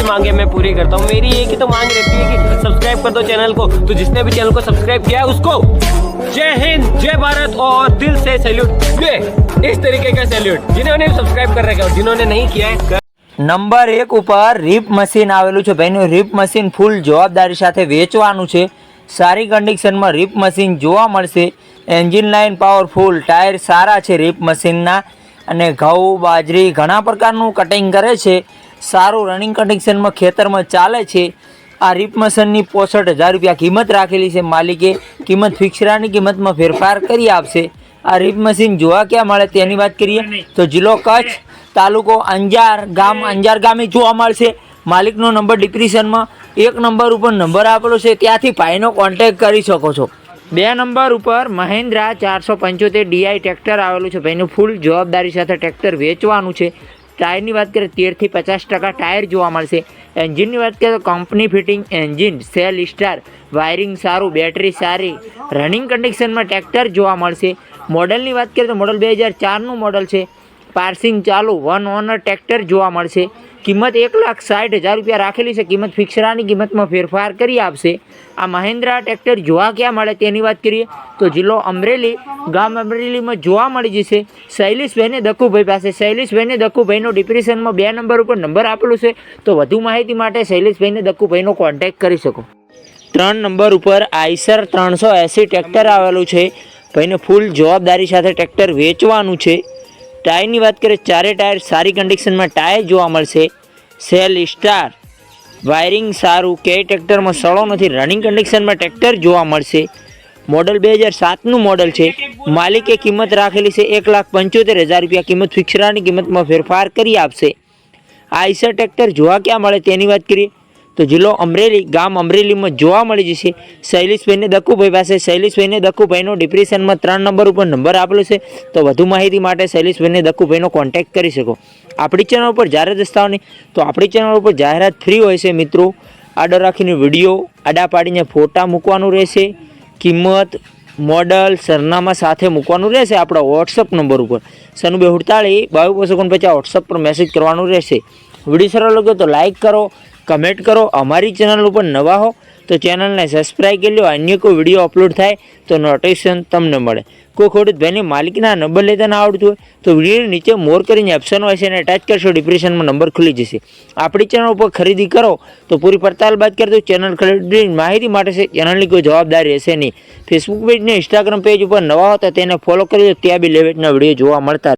सबकी मांगे मैं पूरी करता हूँ मेरी एक ही तो मांग रहती है कि सब्सक्राइब कर दो चैनल को तो जिसने भी चैनल को सब्सक्राइब किया है उसको जय हिंद जय भारत और दिल से सैल्यूट ये इस तरीके का सैल्यूट जिन्होंने सब्सक्राइब कर रखा है और जिन्होंने नहीं किया है कर- નંબર એક ઉપર રીપ મશીન આવેલું છે ભાઈનું રીપ મશીન ફૂલ જવાબદારી સાથે વેચવાનું છે સારી કન્ડિશનમાં રીપ મશીન જોવા મળશે એન્જિન લાઇન પાવરફુલ ટાયર સારા છે રીપ મશીનના અને ઘઉં, બાજરી ઘણા પ્રકારનું કટિંગ કરે છે. સારું રનિંગ કન્ડિશનમાં ખેતરમાં ચાલે છે. આ રીપ મશીનની પોસઠ હજાર રૂપિયા કિંમત રાખેલી છે માલિકે. કિંમત ફિક્સરાની કિંમતમાં ફેરફાર કરી આપશે. આ રીપ મશીન જોવા ક્યાં મળે તેની વાત કરીએ તો જિલ્લો કચ્છ તાલુકો અંજાર ગામ અંજાર ગામે જોવા મળશે. માલિકનો નંબર ડિપ્રેશનમાં એક નંબર ઉપર નંબર આપેલો છે. ત્યાંથી ભાઈનો કોન્ટેક કરી શકો છો. બે નંબર ઉપર મહિન્દ્રા ચારસો પંચોતેર ડીઆઈ ટ્રેક્ટર આવેલું છે. ભાઈનું ફૂલ જવાબદારી સાથે ટ્રેક્ટર વેચવાનું છે. ટાયરની વાત કરીએ, તેરથી પચાસ ટકા ટાયર જોવા મળશે. એન્જિનની વાત કરીએ તો company fitting engine, self starter, wiring સારું, બેટરી સારી રનિંગ કન્ડિશનમાં ટ્રેક્ટર જોવા મળશે. મોડલની વાત કરીએ તો મોડલ બે હજાર ચારનું મોડલ છે. પાર્સિંગ ચાલુ, વન ઓનર ટ્રેક્ટર જોવા મળશે. કિંમત એક લાખ સાઠ હજાર રૂપિયા રાખેલી છે. કિંમત ફિક્સરાની કિંમતમાં ફેરફાર કરી આપશે. આ મહેન્દ્રા ટ્રેક્ટર જોવા ક્યાં મળે તેની વાત કરીએ તો જિલ્લો અમરેલી, ગામ અમરેલીમાં જોવા મળી જશે. શૈલેષભાઈને દક્કુભાઈ પાસે. શૈલેષભાઈને દક્કુભાઈનો ડિપ્રેશનમાં બે નંબર ઉપર નંબર આપેલો છે. તો વધુ માહિતી માટે શૈલેષભાઈને દક્કુભાઈનો કોન્ટેક્ટ કરી શકો. ત્રણ નંબર ઉપર આઈસર ત્રણસો એંસી ટ્રેક્ટર આવેલું છે. ભાઈને ફૂલ જવાબદારી સાથે ટ્રેક્ટર વેચવાનું છે. ટાયરની વાત કરીએ, ચારે ટાયર સારી કન્ડિશનમાં ટાયર જોવા મળશે. સેલ સ્ટાર વાયરિંગ સારું કે ટ્રેક્ટરમાં સળો નથી રનિંગ કન્ડિશનમાં ટ્રેક્ટર જોવા મળશે. મોડલ બે હજાર સાતનું મોડલ છે. માલિકે કિંમત રાખેલી છે એક લાખ પંચોતેર હજાર રૂપિયા. કિંમત ફિક્સરાની કિંમતમાં ફેરફાર કરી આપશે. આઈસર ટ્રેક્ટર જોવા ક્યાં મળે તેની વાત કરીએ તો જિલ્લો અમરેલી, ગામ અમરેલીમાં જોવા મળી જશે. શૈલેષભાઈને દક્કુભાઈ પાસે. શૈલેષભાઈને દક્કુભાઈનો ડિપ્રેશનમાં ત્રણ નંબર ઉપર નંબર આપેલો છે. તો વધુ માહિતી માટે શૈલેષભાઈને દક્કુભાઈનો કોન્ટેક્ટ કરી શકો. આપણી ચેનલ ઉપર જાહેરાત દસ્તાવની તો આપણી ચેનલ ઉપર જાહેરાત ફ્રી હોય છે મિત્રો. આડો રાખીને વીડિયો આડા પાડીને ફોટા મૂકવાનું રહેશે. કિંમત મોડલ સરનામા સાથે મૂકવાનું રહેશે આપણા વોટ્સઅપ નંબર ઉપર. સનુબે હુડતાળી, બાવીસ ઓગણપચાસ વોટ્સઅપ પર મેસેજ કરવાનું રહેશે. વીડિયો સરળ લાગ્યો તો લાઇક કરો. કમેન્ટ કરો, અમારી ચેનલ ઉપર નવા હો, તો ચેનલને સબસ્ક્રાઈબ કરી લો, અન્ય કોઈ વીડિયો અપલોડ થાય, તો નોટિફિકેશન તમને મળે. કોઈ ખોટું ભાઈને માલિકના નંબર લેતા ના આવડતું હોય, તો વીડિયો નીચે મોર કરીને ઓપ્શન હોય છે એને ટચ કરશો ડિપ્રેશનમાં નંબર ખુલી જશે. આપણી ચેનલ ઉપર ખરીદી કરો, તો પૂરી પડતાલ બાદ કરી દો ચેનલ ખરીદી માહિતી માટે છે ચેનલની કોઈ જવાબદારી રહેશે નહીં. ફેસબુક પેજ ને ઇન્સ્ટાગ્રામ પેજ ઉપર નવા હોતા તેને ફોલો કરી દો ત્યાં બી લેવેટના વીડિયો જોવા મળતા